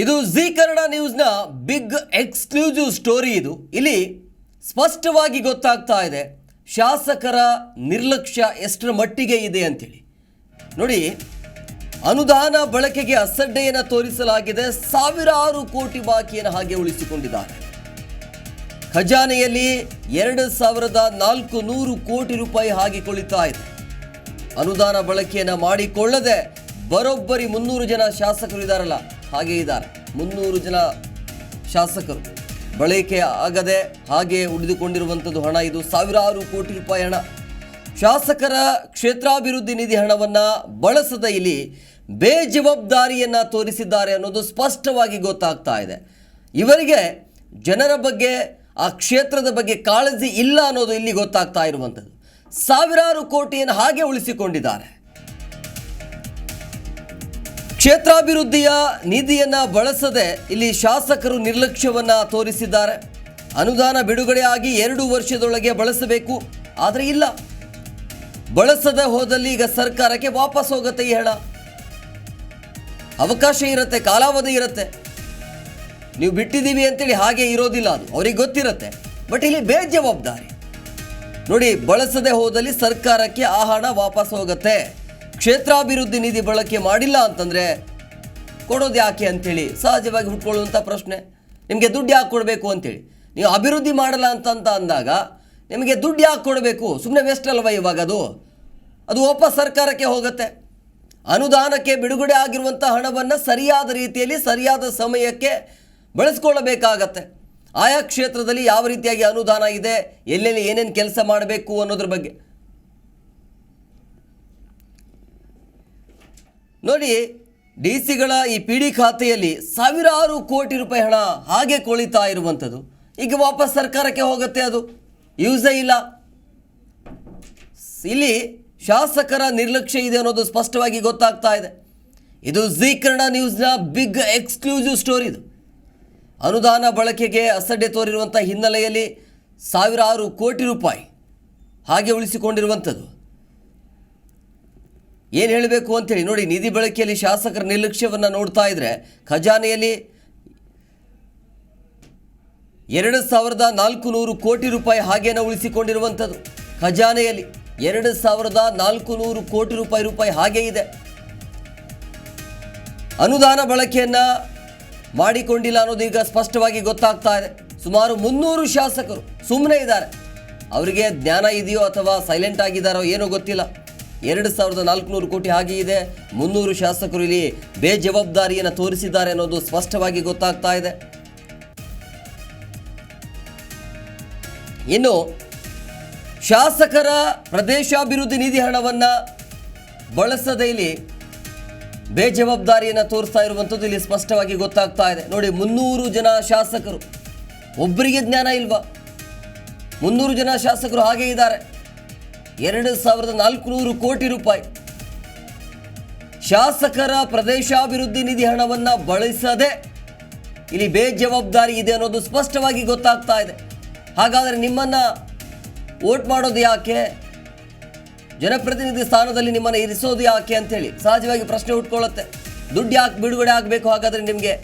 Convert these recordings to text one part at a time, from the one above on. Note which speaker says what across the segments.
Speaker 1: ಇದು ಜಿ ಕನ್ನಡ ನ್ಯೂಸ್ನ big exclusive story ಇದು. ಇಲ್ಲಿ ಸ್ಪಷ್ಟವಾಗಿ ಗೊತ್ತಾಗ್ತಾ ಇದೆ, ಶಾಸಕರ ನಿರ್ಲಕ್ಷ್ಯ ಎಷ್ಟರ ಮಟ್ಟಿಗೆ ಇದೆ ಅಂತೇಳಿ. ನೋಡಿ, ಅನುದಾನ ಬಳಕೆಗೆ ಅಸಡ್ಡೆಯನ್ನು ತೋರಿಸಲಾಗಿದೆ, ಸಾವಿರಾರು ಕೋಟಿ ಬಾಕಿಯನ್ನು ಹಾಗೆ ಉಳಿಸಿಕೊಂಡಿದ್ದಾರೆ. ಖಜಾನೆಯಲ್ಲಿ ಎರಡು ಸಾವಿರದ ನಾಲ್ಕು ನೂರು ಕೋಟಿ ರೂಪಾಯಿ ಹಾಗೆ ಕೊಳಿತಾ ಇದೆ. ಅನುದಾನ ಬಳಕೆಯನ್ನು ಮಾಡಿಕೊಳ್ಳದೆ ಬರೋಬ್ಬರಿ ಮುನ್ನೂರು ಜನ ಶಾಸಕರು ಇದ್ದಾರಲ್ಲ ಹಾಗೆ ಇದ್ದಾರೆ. ಮುನ್ನೂರು ಜನ ಶಾಸಕರು. ಬಳಕೆ ಆಗದೆ ಹಾಗೆ ಉಳಿದುಕೊಂಡಿರುವಂಥದ್ದು ಹಣ ಇದು. ಸಾವಿರಾರು ಕೋಟಿ ರೂಪಾಯಿ ಹಣ. ಶಾಸಕರ ಕ್ಷೇತ್ರಾಭಿವೃದ್ಧಿ ನಿಧಿ ಹಣವನ್ನು ಬಳಸದ ಇಲ್ಲಿ ಬೇಜವಾಬ್ದಾರಿಯನ್ನು ತೋರಿಸಿದ್ದಾರೆ ಅನ್ನೋದು ಸ್ಪಷ್ಟವಾಗಿ ಗೊತ್ತಾಗ್ತಾ ಇದೆ. ಇವರಿಗೆ ಜನರ ಬಗ್ಗೆ, ಆ ಕ್ಷೇತ್ರದ ಬಗ್ಗೆ ಕಾಳಜಿ ಇಲ್ಲ ಅನ್ನೋದು ಇಲ್ಲಿ ಗೊತ್ತಾಗ್ತಾ ಇರುವಂಥದ್ದು ಸಾವಿರಾರು ಕೋಟಿಯನ್ನು ಹಾಗೆ ಉಳಿಸಿಕೊಂಡಿದ್ದಾರೆ. ಕ್ಷೇತ್ರಾಭಿವೃದ್ಧಿಯ ನಿಧಿಯನ್ನು ಬಳಸದೆ ಇಲ್ಲಿ ಶಾಸಕರು ನಿರ್ಲಕ್ಷ್ಯವನ್ನು ತೋರಿಸಿದ್ದಾರೆ. ಅನುದಾನ ಬಿಡುಗಡೆ ಆಗಿ ಎರಡು ವರ್ಷದೊಳಗೆ ಬಳಸಬೇಕು, ಆದರೆ ಇಲ್ಲ. ಬಳಸದೆ ಹೋದಲ್ಲಿ ಈಗ ಸರ್ಕಾರಕ್ಕೆ ವಾಪಸ್ ಹೋಗುತ್ತೆ ಈ ಹಣ. ಅವಕಾಶ ಇರುತ್ತೆ, ಕಾಲಾವಧಿ ಇರುತ್ತೆ. ನೀವು ಬಿಟ್ಟಿದ್ದೀವಿ ಅಂತೇಳಿ ಹಾಗೆ ಇರೋದಿಲ್ಲ ಅದು, ಅವ್ರಿಗೆ ಗೊತ್ತಿರುತ್ತೆ. ಬಟ್ ಇಲ್ಲಿ ಬೇಜವಾಬ್ದಾರಿ. ನೋಡಿ, ಬಳಸದೆ ಹೋದಲ್ಲಿ ಸರ್ಕಾರಕ್ಕೆ ಆ ಹಣ ವಾಪಸ್ ಹೋಗುತ್ತೆ. ಕ್ಷೇತ್ರಾಭಿವೃದ್ಧಿ ನಿಧಿ ಬಳಕೆ ಮಾಡಿಲ್ಲ ಅಂತಂದರೆ ಕೊಡೋದು ಯಾಕೆ ಅಂತೇಳಿ ಸಹಜವಾಗಿ ಹುಟ್ಕೊಳ್ಳುವಂಥ ಪ್ರಶ್ನೆ. ನಿಮಗೆ ದುಡ್ಡು ಯಾಕೆ ಕೊಡಬೇಕು ಅಂತೇಳಿ. ನೀವು ಅಭಿವೃದ್ಧಿ ಮಾಡಲ್ಲ ಅಂತಂತ ಅಂದಾಗ ನಿಮಗೆ ದುಡ್ಡು ಯಾಕೆ ಕೊಡಬೇಕು? ಸುಮ್ಮನೆ ವೇಸ್ಟ್ ಅಲ್ವಾ ಇವಾಗ ಅದು? ಅದು ವಾಪಸ್ ಸರ್ಕಾರಕ್ಕೆ ಹೋಗುತ್ತೆ. ಅನುದಾನಕ್ಕೆ ಬಿಡುಗಡೆ ಆಗಿರುವಂಥ ಹಣವನ್ನು ಸರಿಯಾದ ರೀತಿಯಲ್ಲಿ ಸರಿಯಾದ ಸಮಯಕ್ಕೆ ಬಳಸ್ಕೊಳ್ಳಬೇಕಾಗತ್ತೆ. ಆಯಾ ಕ್ಷೇತ್ರದಲ್ಲಿ ಯಾವ ರೀತಿಯಾಗಿ ಅನುದಾನ ಇದೆ? ಎಲ್ಲೆಲ್ಲಿ ಏನೇನು ಕೆಲಸ ಮಾಡಬೇಕು ಅನ್ನೋದ್ರ ಬಗ್ಗೆ. ನೋಡಿ, ಡಿ ಸಿಗಳ ಈ ಪಿ ಡಿ ಖಾತೆಯಲ್ಲಿ ಸಾವಿರಾರು ಕೋಟಿ ರೂಪಾಯಿ ಹಣ ಹಾಗೆ ಕೊಳಿತಾ ಇರುವಂಥದ್ದು. ಈಗ ವಾಪಸ್ ಸರ್ಕಾರಕ್ಕೆ ಹೋಗುತ್ತೆ ಅದು. ಯೂಸೇ ಇಲ್ಲ. ಇಲ್ಲಿ ಶಾಸಕರ ನಿರ್ಲಕ್ಷ್ಯ ಇದೆ ಅನ್ನೋದು ಸ್ಪಷ್ಟವಾಗಿ ಗೊತ್ತಾಗ್ತಾ ಇದೆ. ಇದು ಜಿ ಕನ್ನಡ ನ್ಯೂಸ್ನ ಬಿಗ್ ಎಕ್ಸ್ಕ್ಲೂಸಿವ್ ಸ್ಟೋರಿ ಇದು. ಅನುದಾನ ಬಳಕೆಗೆ ಅಸಡ್ಡೆ ತೋರಿರುವಂಥ ಹಿನ್ನೆಲೆಯಲ್ಲಿ ಸಾವಿರಾರು ಕೋಟಿ ರೂಪಾಯಿ ಹಾಗೆ ಉಳಿಸಿಕೊಂಡಿರುವಂಥದ್ದು. ಏನು ಹೇಳಬೇಕು ಅಂತೇಳಿ, ನೋಡಿ, ನಿಧಿ ಬಳಕೆಯಲ್ಲಿ ಶಾಸಕರ ನಿರ್ಲಕ್ಷ್ಯವನ್ನು ನೋಡ್ತಾ ಇದ್ರೆ, ಖಜಾನೆಯಲ್ಲಿ ಎರಡು ಸಾವಿರದ ನಾಲ್ಕು ನೂರು ಕೋಟಿ ರೂಪಾಯಿ ಹಾಗೇನ ಉಳಿಸಿಕೊಂಡಿರುವಂಥದ್ದು. ಖಜಾನೆಯಲ್ಲಿ ಎರಡು ಸಾವಿರದ ನಾಲ್ಕು ನೂರು ಕೋಟಿ ರೂಪಾಯಿ ರೂಪಾಯಿ ಹಾಗೆ ಇದೆ. ಅನುದಾನ ಬಳಕೆಯನ್ನು ಮಾಡಿಕೊಂಡಿಲ್ಲ ಅನ್ನೋದು ಈಗ ಸ್ಪಷ್ಟವಾಗಿ ಗೊತ್ತಾಗ್ತಾ ಇದೆ. ಸುಮಾರು ಮುನ್ನೂರು ಶಾಸಕರು ಸುಮ್ಮನೆ ಇದ್ದಾರೆ. ಅವರಿಗೆ ಜ್ಞಾನ ಇದೆಯೋ ಅಥವಾ ಸೈಲೆಂಟ್ ಆಗಿದ್ದಾರೋ ಏನೋ ಗೊತ್ತಿಲ್ಲ. ಎರಡು ಸಾವಿರದ ನಾಲ್ಕುನೂರು ಕೋಟಿ ಹಾಗೆ ಇದೆ. ಮುನ್ನೂರು ಶಾಸಕರು ಇಲ್ಲಿ ಬೇಜವಾಬ್ದಾರಿಯನ್ನು ತೋರಿಸಿದ್ದಾರೆ ಅನ್ನೋದು ಸ್ಪಷ್ಟವಾಗಿ ಗೊತ್ತಾಗ್ತಾ ಇದೆ. ಇನ್ನು ಶಾಸಕರ ಪ್ರದೇಶಾಭಿವೃದ್ಧಿ ನಿಧಿ ಹಣವನ್ನ ಬಳಸದೆ ಇಲ್ಲಿ ಬೇಜವಾಬ್ದಾರಿಯನ್ನು ತೋರಿಸ್ತಾ ಇರುವಂಥದ್ದು ಇಲ್ಲಿ ಸ್ಪಷ್ಟವಾಗಿ ಗೊತ್ತಾಗ್ತಾ ಇದೆ. ನೋಡಿ, ಮುನ್ನೂರು ಜನ ಶಾಸಕರು. ಒಬ್ಬರಿಗೆ ಜ್ಞಾನ ಇಲ್ವಾ? ಮುನ್ನೂರು ಜನ ಶಾಸಕರು ಹಾಗೆ ಇದ್ದಾರೆ. ಎರಡು ಸಾವಿರದ ನಾಲ್ಕುನೂರು ಕೋಟಿ ರೂಪಾಯಿ. ಶಾಸಕರ ಪ್ರದೇಶಾಭಿವೃದ್ಧಿ ನಿಧಿ ಹಣವನ್ನು ಬಳಸದೆ ಇಲ್ಲಿ ಬೇಜವಾಬ್ದಾರಿ ಇದೆ ಅನ್ನೋದು ಸ್ಪಷ್ಟವಾಗಿ ಗೊತ್ತಾಗ್ತಾ ಇದೆ. ಹಾಗಾದರೆ ನಿಮ್ಮನ್ನು ವೋಟ್ ಮಾಡೋದು ಯಾಕೆ? ಜನಪ್ರತಿನಿಧಿ ಸ್ಥಾನದಲ್ಲಿ ನಿಮ್ಮನ್ನು ಇರಿಸೋದು ಯಾಕೆ ಅಂತೇಳಿ ಸಹಜವಾಗಿ ಪ್ರಶ್ನೆ ಉಟ್ಕೊಳ್ಳುತ್ತೆ. ದುಡ್ಡು ಯಾಕೆ ಬಿಡುಗಡೆ ಆಗಬೇಕು ಹಾಗಾದರೆ ನಿಮಗೆ?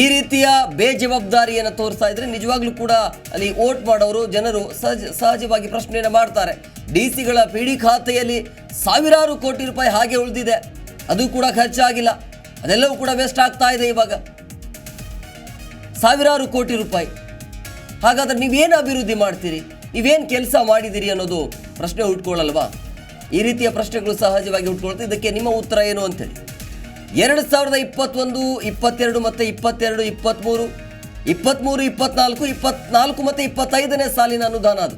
Speaker 1: ಈ ರೀತಿಯ ಬೇಜವಾಬ್ದಾರಿಯನ್ನು ತೋರಿಸ್ತಾ ಇದ್ರೆ ನಿಜವಾಗ್ಲೂ ಕೂಡ ಅಲ್ಲಿ ವೋಟ್ ಮಾಡೋರು ಜನರು ಸಹಜ, ಸಹಜವಾಗಿ ಪ್ರಶ್ನೆಯನ್ನು ಮಾಡ್ತಾರೆ. ಡಿ ಸಿಗಳ ಪಿ ಡಿ ಖಾತೆಯಲ್ಲಿ ಸಾವಿರಾರು ಕೋಟಿ ರೂಪಾಯಿ ಹಾಗೆ ಉಳಿದಿದೆ. ಅದು ಕೂಡ ಖರ್ಚಾಗಿಲ್ಲ. ಅದೆಲ್ಲವೂ ಕೂಡ ವೇಸ್ಟ್ ಆಗ್ತಾ ಇದೆ ಇವಾಗ. ಸಾವಿರಾರು ಕೋಟಿ ರೂಪಾಯಿ. ಹಾಗಾದ್ರೆ ನೀವೇನು ಅಭಿವೃದ್ಧಿ ಮಾಡ್ತೀರಿ? ನೀವೇನು ಕೆಲಸ ಮಾಡಿದಿರಿ ಅನ್ನೋದು ಪ್ರಶ್ನೆ ಉಟ್ಕೊಳ್ಳಲ್ವಾ? ಈ ರೀತಿಯ ಪ್ರಶ್ನೆಗಳು ಸಹಜವಾಗಿ ಉಟ್ಕೊಳ್ತೀವಿ ಇದಕ್ಕೆ ನಿಮ್ಮ ಉತ್ತರ ಏನು ಅಂತೇಳಿ ಎರಡು ಸಾವಿರದ ಇಪ್ಪತ್ತೊಂದು, ಇಪ್ಪತ್ತೆರಡು ಮತ್ತು ಇಪ್ಪತ್ತೆರಡು ಇಪ್ಪತ್ತ್ಮೂರು ಇಪ್ಪತ್ತ್ಮೂರು ಇಪ್ಪತ್ನಾಲ್ಕು ಇಪ್ಪತ್ನಾಲ್ಕು ಮತ್ತು ಇಪ್ಪತ್ತೈದನೇ ಸಾಲಿನ ಅನುದಾನ ಅದು.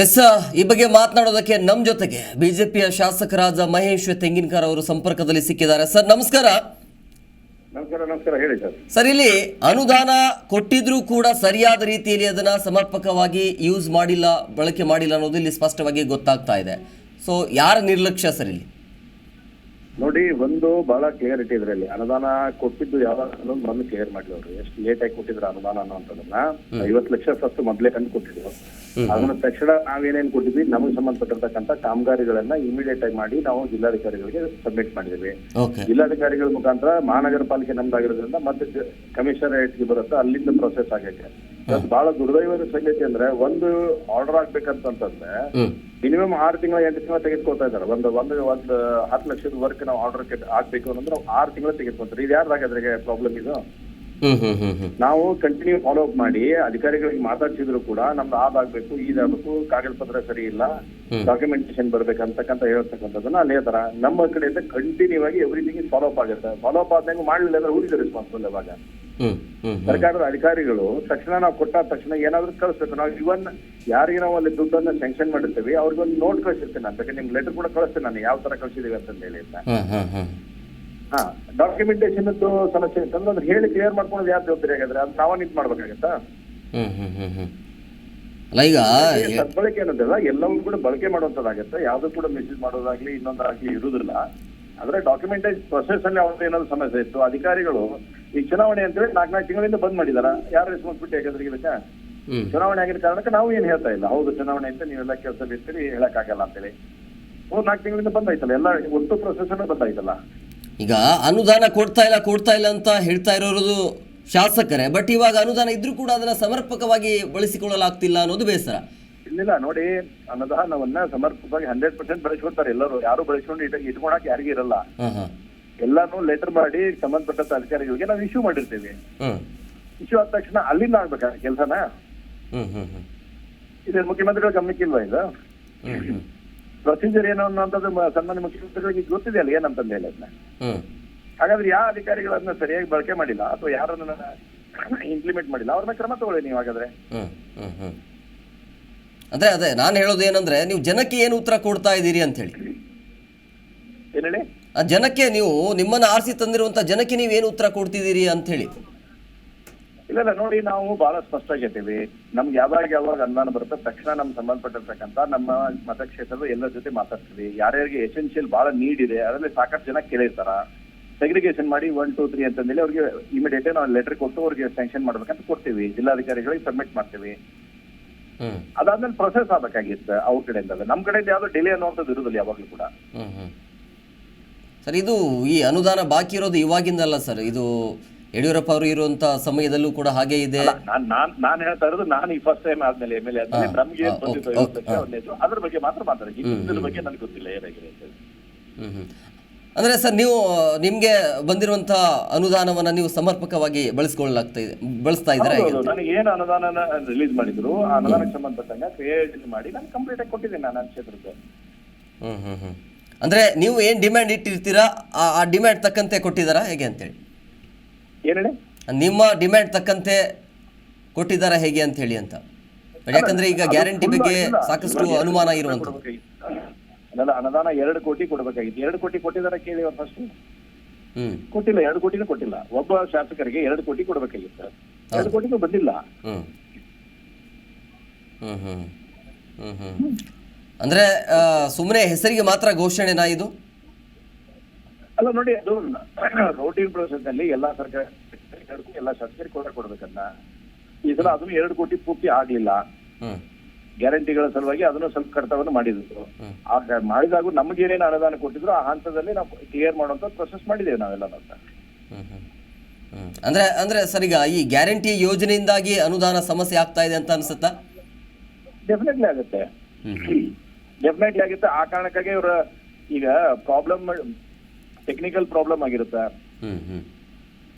Speaker 1: ಎಸ್ ಈ ಬಗ್ಗೆ ಮಾತನಾಡೋದಕ್ಕೆ ನಮ್ಮ ಜೊತೆಗೆ ಬಿಜೆಪಿಯ ಶಾಸಕರಾದ ಮಹೇಶ್ ತೆಂಗಿನಕಾರ್ ಅವರು ಸಂಪರ್ಕದಲ್ಲಿ ಸಿಕ್ಕಿದ್ದಾರೆ. ಸರ್ ನಮಸ್ಕಾರ.
Speaker 2: ನಮಸ್ಕಾರ ನಮಸ್ಕಾರ. ಹೇಳಿ ಸರ್.
Speaker 1: ಸರ್ ಇಲ್ಲಿ ಅನುದಾನ ಕೊಟ್ಟಿದ್ರೂ ಕೂಡ ಸರಿಯಾದ ರೀತಿಯಲ್ಲಿ ಅದನ್ನ ಸಮರ್ಪಕವಾಗಿ ಯೂಸ್ ಮಾಡಿಲ್ಲ ಬಳಕೆ ಮಾಡಿಲ್ಲ ಅನ್ನೋದು ಇಲ್ಲಿ ಸ್ಪಷ್ಟವಾಗಿ ಗೊತ್ತಾಗ್ತಾ ಇದೆ. ಸೊ ಯಾರ ನಿರ್ಲಕ್ಷ್ಯ ಸರ್ ಇಲ್ಲಿ?
Speaker 2: ನೋಡಿ ಒಂದು ಬಹಳ ಕ್ಲಿಯರಿಟಿ ಇದರಲ್ಲಿ ಅನುದಾನ ಕೊಟ್ಟಿದ್ದು ಯಾವಾಗ ಬಂದು ಕ್ಲಿಯರ್ ಮಾಡಿದ್ರು ಎಷ್ಟು ಲೇಟ್ ಆಗಿ ಕೊಟ್ಟಿದ್ರು ಅನುದಾನ ಅನ್ನೋ ಐವತ್ತು ಲಕ್ಷ ಫಸ್ಟ್ ಮೊದಲೇ ಕಂಡು ಕೊಟ್ಟಿದ್ರು. ಅದನ್ನ ತಕ್ಷಣ ನಾವೇನೇನ್ ಕೊಟ್ಟಿದ್ವಿ? ನಮಗೆ ಸಂಬಂಧಪಟ್ಟಿರ್ತಕ್ಕಂಥ ಕಾಮಗಾರಿಗಳನ್ನ ಇಮಿಡಿಯೇಟ್ ಆಗಿ ಮಾಡಿ ನಾವು ಜಿಲ್ಲಾಧಿಕಾರಿಗಳಿಗೆ ಸಬ್ಮಿಟ್ ಮಾಡಿದ್ವಿ. ಜಿಲ್ಲಾಧಿಕಾರಿಗಳ ಮುಖಾಂತರ ಮಹಾನಗರ ಪಾಲಿಕೆ ನಮ್ದಾಗಿರೋದ್ರಿಂದ ಮತ್ತೆ ಕಮಿಷನರೇಟ್ಗೆ ಬರುತ್ತೆ ಅಲ್ಲಿಂದ ಪ್ರೊಸೆಸ್ ಆಗೈತೆ. ಬಹಳ ದುರ್ದೈವದ ಸಂಗತಿ ಅಂದ್ರೆ ಒಂದು ಆರ್ಡರ್ ಆಗ್ಬೇಕಂತಂದ್ರೆ ಮಿನಿಮಮ್ ಆರು ತಿಂಗಳ ಎಂಟು ತಿಂಗಳ ತೆಗೆದುಕೊಳ್ತಾ ಇದ್ದಾರೆ. ಒಂದು ಒಂದು ಒಂದು ಹತ್ತು ಲಕ್ಷದ ವರ್ಕ್ ನಾವು ಆರ್ಡರ್ ಆಗ್ಬೇಕು ಅಂದ್ರೆ ನಾವು ಆರು ತಿಂಗಳ ತೆಗೆದುಕೊಳ್ತಾರೆ ಇದು ಯಾರ್ದಾಗದ್ರಿಗೆ ಪ್ರಾಬ್ಲಮ್ ಇದು? ನಾವು ಕಂಟಿನ್ಯೂ ಫಾಲೋ ಅಪ್ ಮಾಡಿ ಅಧಿಕಾರಿಗಳಿಗೆ ಮಾತಾಡ್ಸಿದ್ರು ಕೂಡ ನಮ್ದು ಆಗ್ಬೇಕು ಇದಾಗಬೇಕು ಕಾಗದ ಪತ್ರ ಸರಿ ಇಲ್ಲ ಡಾಕ್ಯುಮೆಂಟೇಶನ್ ಬರ್ಬೇಕಂತಕ್ಕಂತ ಹೇಳ್ತಕ್ಕಂಥದ್ದನ್ನ ಅಲ್ಲೇ ತರ ನಮ್ಮ ಕಡೆಯಿಂದ ಕಂಟಿನ್ಯೂ ಆಗಿ ಎವ್ರಿಥಿಂಗ್ ಫಾಲೋ ಅಪ್ ಆಗುತ್ತೆ. ಫಾಲೋ ಅಪ್ ಆದಂಗೆ ಮಾಡಲಿಲ್ಲ ಅಂದ್ರೆ ಹೂಡಿದ ರೆಸ್ಪಾನ್ಸಿಬಲ್
Speaker 1: ಹ್ಮ್
Speaker 2: ಸರ್ಕಾರದ ಅಧಿಕಾರಿಗಳು ತಕ್ಷಣ ನಾವು ಕೊಟ್ಟ ತಕ್ಷಣ ಏನಾದ್ರು ಕಳಿಸ್ಬೇಕು. ನಾವು ಇವನ್ ಯಾರಿಗೆ ನಾವು ಅಲ್ಲಿ ದುಡ್ಡನ್ನ ಸ್ಯಾಂಕ್ಷನ್ ಮಾಡಿರ್ತೀವಿ ಅವ್ರಿಗೊಂದು ನೋಟ್ ಕಳಿಸಿರ್ತೇನೆ ಅಂತ ನಿಮ್ಗೆ ಲೆಟರ್ ಕೂಡ ಕಳಿಸ್ತೇನೆ ನಾನು ಯಾವ ತರ ಕಳಿಸಿದೀವಿ ಅಂತ. ಹೇಳಿ ಹಾ ಡಾಕ್ಯುಮೆಂಟೇಶನ್ ಸಮಸ್ಯೆ ಅಂತಂದ್ರೆ ಅದ್ರ ಹೇಳಿ ಕ್ಲಿಯರ್ ಮಾಡ್ಕೊಳ್ಳೋದು ಯಾರು ಜವಾಬ್ದಾರಿ ಆಗಿದ್ರೆ ಅದು ನಾವ ನಿಂತ್ ಮಾಡ್ಬೇಕಾಗತ್ತಾ?
Speaker 1: ಹ್ಮ್ ಅಲ್ಲ ಈಗ
Speaker 2: ಸದ್ಬಳಕೆ ಅನ್ನೋದಿಲ್ಲ ಎಲ್ಲವೂ ಕೂಡ ಬಳಕೆ ಮಾಡುವಂತದ್ದಾಗತ್ತೆ ಯಾವ್ದು ಕೂಡ ಮೆಸೇಜ್ ಮಾಡೋದಾಗ್ಲಿ ಇನ್ನೊಂದಾಗ್ಲಿ ಇರುವುದಿಲ್ಲ ಆದ್ರೆ ಡಾಕ್ಯುಮೆಂಟೇಜ್ ಪ್ರೊಸೆಸ್ ಅಲ್ಲಿ ಅವ್ರದ್ದು ಏನಾದ್ರು ಸಮಸ್ಯೆ ಇತ್ತು ಅಧಿಕಾರಿಗಳು ಈ ಚುನಾವಣೆ ಅಂತೇಳಿ ನಾಲ್ಕು ನಾಲ್ಕು ತಿಂಗಳಿಂದ ಬಂದ್ ಮಾಡಿದಾರ. ಯಾರು ರೆಸ್ಪಾನ್ಸಿಬಿಲಿಟಿ ಆಗಿದ್ರೆ ಇದಕ್ಕೆ ಚುನಾವಣೆ ಆಗಿರೋ ಕಾರಣಕ್ಕೆ ನಾವು ಏನ್ ಹೇಳ್ತಾ ಇಲ್ಲ. ಹೌದು ಚುನಾವಣೆ ಅಂತ ನೀವೆಲ್ಲ ಕೆಲಸ ಇರ್ತೀರಿ ಹೇಳಕ್ಕಾಗಲ್ಲ ಅಂತೇಳಿ. ಮೂರ್ ನಾಲ್ಕು ತಿಂಗಳಿಂದ ಬಂದಾಯ್ತಲ್ಲ ಎಲ್ಲ ಒಟ್ಟು ಪ್ರೊಸೆಸ್ ಬಂದಾಯ್ತಲ್ಲ
Speaker 1: ಈಗ ಅನುದಾನ ಕೊಡ್ತಾ ಇಲ್ಲ ಕೊಡ್ತಾ ಇಲ್ಲ ಅಂತ ಹೇಳ್ತಾ ಇರೋದು ಶಾಸಕರೇ ಬಟ್ ಇವಾಗ ಅನುದಾನ ಇದ್ರೂ ಕೂಡ ಅದನ್ನ ಸಮರ್ಪಕವಾಗಿ ಬಳಸಿಕೊಳ್ಳಲಾಗ್ತಿಲ್ಲ ಅನ್ನೋದು ಬೇಸರ.
Speaker 2: ಇಲ್ಲ ನೋಡಿ ಅನುದಾನವನ್ನ ಸಮರ್ಪಕವಾಗಿ ಹಂಡ್ರೆಡ್ ಪರ್ಸೆಂಟ್ ಬಳಸ್ಕೊಳ್ತಾರೆ ಎಲ್ಲರೂ ಯಾರು ಬಳಸ್ಕೊಂಡು ಇಟ್ ಇಟ್ಕೊಳಕ್ ಯಾರಿಗೂ ಇರಲ್ಲ. ಎಲ್ಲಾನು ಲೆಟರ್ ಮಾಡಿ ಸಂಬಂಧಪಟ್ಟ ಅಧಿಕಾರಿಗಳಿಗೆ ನಾವು ಇಶ್ಯೂ ಮಾಡಿರ್ತೀವಿ. ಇಶ್ಯೂ ಆದ ತಕ್ಷಣ ಅಲ್ಲಿಂದ ಆಗ್ಬೇಕಾ ಕೆಲಸನ? ಇದು ಮುಖ್ಯಮಂತ್ರಿಗಳ ಗಮನಕ್ಕಿಲ್ವಾ ಇದು? ಪ್ರೊಸೀಜರ್ ಏನು ಅನ್ನುವಂಥದ್ದು ಸನ್ಮಾನ್ಯ ಮುಖ್ಯಮಂತ್ರಿಗಳಿಗೆ ಗೊತ್ತಿದೆ ಅಲ್ಲ ಏನಂತಂದು ಹೇಳಿ ಅದನ್ನ
Speaker 1: ಹ್ಮ್.
Speaker 2: ಹಾಗಾದ್ರೆ ಯಾವ ಅಧಿಕಾರಿಗಳನ್ನ ಸರಿಯಾಗಿ ಬಳಕೆ ಮಾಡಿಲ್ಲ ಅಥವಾ ಯಾರನ್ನ ಇಂಪ್ಲಿಮೆಂಟ್ ಮಾಡಿಲ್ಲ ಅವ್ರನ್ನ ಕ್ರಮ ತಗೊಳ್ಳಿ ನೀವು ಹಾಗಾದ್ರೆ.
Speaker 1: ಅಂದ್ರೆ ಅದೇ ನಾನು ಹೇಳೋದು ಏನಂದ್ರೆ ನೀವು ಜನಕ್ಕೆ ಏನು ಉತ್ತರ ಕೊಡ್ತಾ ಇದ್ದೀರಿ ಅಂತ ಹೇಳಿ
Speaker 2: ಏನ್ ಹೇಳಿ?
Speaker 1: ಆ ಜನಕ್ಕೆ ನೀವು ನಿಮ್ಮನ್ನ ಆರಿಸಿ ತಂದಿರುವಂತ ಜನಕ್ಕೆ ನೀವು ಏನು ಉತ್ತರ ಕೊಡ್ತಿದ್ದೀರಿ ಅಂತ ಹೇಳಿ
Speaker 2: ಇಲ್ಲ ಇಲ್ಲ ನೋಡಿ ನಾವು ಬಹಳ ಸ್ಪಷ್ಟ ಆಗಿರ್ತೀವಿ ನಮ್ಗೆ ಯಾವಾಗ ಯಾವಾಗ ಅನುದಾನ ಬರುತ್ತೆ ತಕ್ಷಣ ನಮ್ಗೆ ಸಂಬಂಧಪಟ್ಟಿರ್ತಕ್ಕಂಥ ನಮ್ಮ ಮತಕ್ಷೇತ್ರದ ಎಲ್ಲರ ಜೊತೆ ಮಾತಾಡ್ತೀವಿ. ಯಾರ್ಯಾರಿಗೆ ಎಸೆನ್ಷಿಯಲ್ ಬಹಳ ನೀಡ್ ಇದೆ ಅದರಲ್ಲಿ ಸಾಕಷ್ಟು ಜನ ಕೇಳಿರ್ತಾರ. ಸೆಗ್ರಿಗೇಷನ್ ಮಾಡಿ ಒನ್ ಟೂ ತ್ರೀ ಅಂತಂದೇಳಿ ಅವ್ರಿಗೆ ಇಮಿಡಿಯೇಟ್ ನಾವು ಲೆಟರ್ ಕೊಟ್ಟು ಅವ್ರಿಗೆ ಸ್ಯಾಂಕ್ಷನ್ ಮಾಡ್ಬೇಕಂತ ಕೊಡ್ತೀವಿ. ಜಿಲ್ಲಾಧಿಕಾರಿಗಳಿಗೆ ಸಬ್ಮಿಟ್ ಮಾಡ್ತೀವಿ. ಅದಾದ್ಮೇಲೆ ಪ್ರೊಸೆಸ್ ಆಗ್ಬೇಕಾಗಿತ್ತು ಅವ್ರ ಕಡೆಯಿಂದ ನಮ್ಮ ಕಡೆಯಿಂದ ಯಾವ್ದು ಡಿಲೇ ಅನ್ನುವಂಥದ್ದು ಇರುದಿಲ್ಲ ಯಾವಾಗ್ಲೂ ಕೂಡ.
Speaker 1: ಸರ್ ಇದು ಈ ಅನುದಾನ ಬಾಕಿ ಇರೋದು ಇವಾಗಿಂದಲ್ಲ ಸರ್. ಇದು ಯಡಿಯೂರಪ್ಪ ಅವರು ಇರುವಂತ ಸಮಯದಲ್ಲೂ ಕೂಡ ಹಾಗೆ ಇದೆ.
Speaker 2: ನಾನು ನಾನ್ ನಾನ್ ಹೇಳ್ತಾ ಇರೋದು ನಾನು ಈ ಫಸ್ಟ್ ಟೈಮ್ ಆದ್ಮೇಲೆ ಎಂ ಎಲ್ ಎ ಆದ್ಮೇಲೆ ನಮ್ಗೆ ಏನ್ ಬಂದಿತ್ತು ಅದ್ರ ಬಗ್ಗೆ ಮಾತ್ರ ಮಾತಾಡಿ. ಇದ್ರ ಬಗ್ಗೆ ನನಗೆ ಗೊತ್ತಿಲ್ಲ ಏನಾಗಿದೆ ಅಂತ
Speaker 1: ಅಂದ್ರೆ ಸರ್ ನೀವು ನಿಮ್ಗೆ ಬಂದಿರುವಂತ ಅನುದಾನವನ್ನ ನೀವು ಸಮರ್ಪಕವಾಗಿ ಬಳಸ್ಕೊಳ್ಳಲಾಗ್ತಾ ಇದೆ ಬಳಸ್ತಾ ಇದ್ದೀರಾ.
Speaker 2: ನನಗೆ ಏನು ಅನುದಾನ ರಿಲೀಸ್ ಮಾಡಿದ್ರು ಆ ಅನುದಾನಕ್ಕೆ ಸಂಬಂಧಪಟ್ಟಂಗೆ ಕ್ರಿಯೇಟ್ ಮಾಡಿ ನಾನು ಕಂಪ್ಲೀಟ್ ಆಗಿ ಕೊಟ್ಟಿದ್ದೀನಿ ನಾನು ಕ್ಷೇತ್ರಕ್ಕೆ.
Speaker 1: ಹ್ಮ್ ಹ್ಮ್ ಹ್ಮ್. ಅಂದ್ರೆ ನೀವು ಏನ್ ಡಿಮ್ಯಾಂಡ್ ಇಟ್ಟಿರ್ತೀರಾ ಆ ಆ ಡಿಮ್ಯಾಂಡ್ ತಕ್ಕಂತೆ ಕೊಟ್ಟಿದ್ದಾರಾ ಹೇಗೆ ಅಂತೇಳಿ ನಿಮ್ಮ ಡಿಮ್ಯಾಂಡ್ ತಕ್ಕಂತೆ ಕೊಟ್ಟಿದ್ದಾರೆ ಹೇಗೆ ಅಂತ ಹೇಳಿ ಅಂತ. ಯಾಕಂದ್ರೆ ಈಗ ಗ್ಯಾರಂಟಿ ಬಗ್ಗೆ ಸಾಕಷ್ಟು ಅನುಮಾನ
Speaker 2: ಇರುವಂತದ್ದು. ಅಲ್ಲ ಅನುದಾನ ಎರಡು ಕೋಟಿ ಕೊಡ್ಬೇಕಾಗಿತ್ತು. ಎರಡು ಕೋಟಿ ಕೊಟ್ಟಿದ್ದಾರೆ ಕೇಳಿ ಫಸ್ಟ್
Speaker 1: ಹ್ಮ್.
Speaker 2: ಕೊಟ್ಟಿಲ್ಲ ಎರಡು ಕೋಟಿನೂ ಕೊಟ್ಟಿಲ್ಲ. ಒಬ್ಬ ಶಾಸಕರಿಗೆ ಎರಡು ಕೋಟಿ ಕೊಡ್ಬೇಕಾಗಿತ್ತು. ಎರಡು ಕೋಟಿನೂ ಬಂದಿಲ್ಲ.
Speaker 1: ಹ್ಮ್. ಹ್ಮ್ ಹ್ಮ್ ಹ್ಮ್ ಹ್ಮ್. ಅಂದ್ರೆ ಸುಮ್ಮನೆ ಹೆಸರಿಗೆ ಮಾತ್ರ ಘೋಷಣೆನಾ ಇದು?
Speaker 2: ಅಲ್ಲ ನೋಡಿ ಅದು ರೋಟೀನ್ ಪ್ರೊಸೆಸ್ನಲ್ಲಿ ಎಲ್ಲಾ ಸರ್ಕಾರ ಎಲ್ಲಾ ಶಾಸಕರಿಗೆ ಕೂಡ ಕೊಡ್ಬೇಕನ್ನ ಈ ಸಲ ಅದನ್ನು ಎರಡು ಕೋಟಿ ಪೂರ್ತಿ ಆಗ್ಲಿಲ್ಲ. ಗ್ಯಾರಂಟಿಗಳ ಸಲುವಾಗಿ ಅದನ್ನು ಸ್ವಲ್ಪ ಕರ್ತವ್ಯವನ್ನು ಮಾಡಿದ್ರು. ಆಗ ಮಾಡಿದಾಗ ನಮ್ಗೆ ಏನೇನು ಅನುದಾನ ಕೊಟ್ಟಿದ್ರು ಆ ಹಂತದಲ್ಲಿ ನಾವು ಕ್ಲಿಯರ್ ಮಾಡುವಂತ ಪ್ರೊಸೆಸ್ ಮಾಡಿದ್ದೇವೆ ನಾವೆಲ್ಲ ಅಂತ.
Speaker 1: ಅಂದ್ರೆ ಅಂದ್ರೆ ಸರ್ ಈಗ ಈ ಗ್ಯಾರಂಟಿ ಯೋಜನೆಯಿಂದಾಗಿ ಅನುದಾನ ಸಮಸ್ಯೆ ಆಗ್ತಾ ಇದೆ ಅಂತ ಅನ್ಸುತ್ತಾ?
Speaker 2: ಡೆಫಿನೆಟ್ಲಿ ಆಗುತ್ತೆ. ಡೆಫಿನೆಟ್ಲಿ ಆಗುತ್ತೆ. ಆ ಕಾರಣಕ್ಕಾಗಿ ಇವರ ಈಗ ಪ್ರಾಬ್ಲಮ್ ಟೆಕ್ನಿಕಲ್ ಪ್ರಾಬ್ಲಮ್ ಆಗಿರುತ್ತೆ.
Speaker 1: ಹ್ಮ್ ಹ್ಮ್.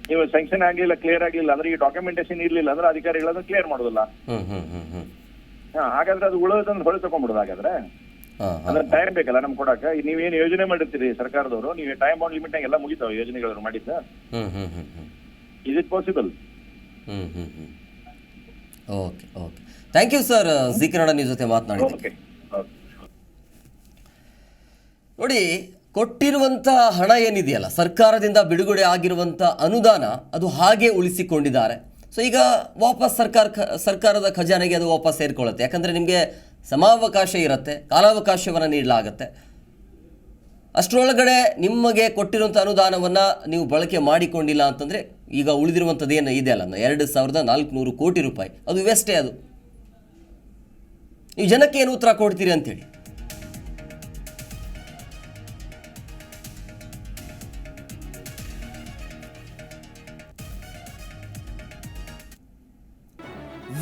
Speaker 2: ನೀವು ಸ್ಯಾಂಕ್ಷನ್ ಆಗ್ಲಿಲ್ಲ ಕ್ಲಿಯರ್ ಆಗ್ಲಿಲ್ಲ ಅಂದ್ರೆ ಈ ಡಾಕ್ಯುಮೆಂಟೇಶನ್ ಇರ್ಲಿಲ್ಲ ಅಂದ್ರೆ ಅಧಿಕಾರಿಗಳನ್ನ ಕ್ಲಿಯರ್ ಮಾಡೋದಿಲ್ಲ. ಹಾ, ಹಾಗಾದ್ರೆ ಅದು ಉಳಿದೊಂದು ಹೊಳೆ ತಗೊಂಡ್ಬಿಡೋದು ಹಾಗಾದ್ರೆ. ಅಂದ್ರೆ ಟೈಮ್ ಬೇಕಲ್ಲ ನಮ್ ಕೊಡಕ ನೀವೇನು ಯೋಜನೆ ಮಾಡಿರ್ತೀರಿ ಸರ್ಕಾರದವರು? ನೀವು ಟೈಮ್ ಬೌಂಡ್ ಲಿಮಿಟ್ ಎಲ್ಲ ಮುಗಿತಾವ ಯೋಜನೆಗಳನ್ನು ಮಾಡಿದ್ದ?
Speaker 1: Hmm hmm hmm hmm.
Speaker 2: Is it possible
Speaker 1: hmm hmm hmm. Okay okay. Thank you sir Zee Kannada news ಜೊತೆ ಮಾತನಾಡಿ
Speaker 2: ಓಕೆ
Speaker 1: ನೋಡಿ ಕೊಟ್ಟಿರುವಂಥ ಹಣ ಏನಿದೆಯಲ್ಲ, ಸರ್ಕಾರದಿಂದ ಬಿಡುಗಡೆ ಆಗಿರುವಂಥ ಅನುದಾನ ಅದು ಹಾಗೆ ಉಳಿಸಿಕೊಂಡಿದ್ದಾರೆ. ಸೊ ಈಗ ವಾಪಸ್ ಸರ್ಕಾರ ಸರ್ಕಾರದ ಖಜಾನೆಗೆ ಅದು ವಾಪಸ್ ಸೇರಿಕೊಳ್ಳುತ್ತೆ. ಯಾಕಂದರೆ ನಿಮಗೆ ಸಮಾವಕಾಶ ಇರುತ್ತೆ, ಕಾಲಾವಕಾಶವನ್ನು ನೀಡಲಾಗುತ್ತೆ. ಅಷ್ಟರೊಳಗಡೆ ನಿಮಗೆ ಕೊಟ್ಟಿರುವಂಥ ಅನುದಾನವನ್ನು ನೀವು ಬಳಕೆ ಮಾಡಿಕೊಂಡಿಲ್ಲ ಅಂತಂದರೆ ಈಗ ಉಳಿದಿರುವಂಥದ್ದು ಇದೆ ಅಲ್ಲ, ಎರಡು ಸಾವಿರದ ನಾಲ್ಕುನೂರು ಕೋಟಿ ರೂಪಾಯಿ. ಅದು ವೆಸ್ಟೇ ಅದು. ನೀವು ಜನಕ್ಕೆ ಏನು ಉತ್ತರ ಕೊಡ್ತೀರಿ ಅಂತೇಳಿ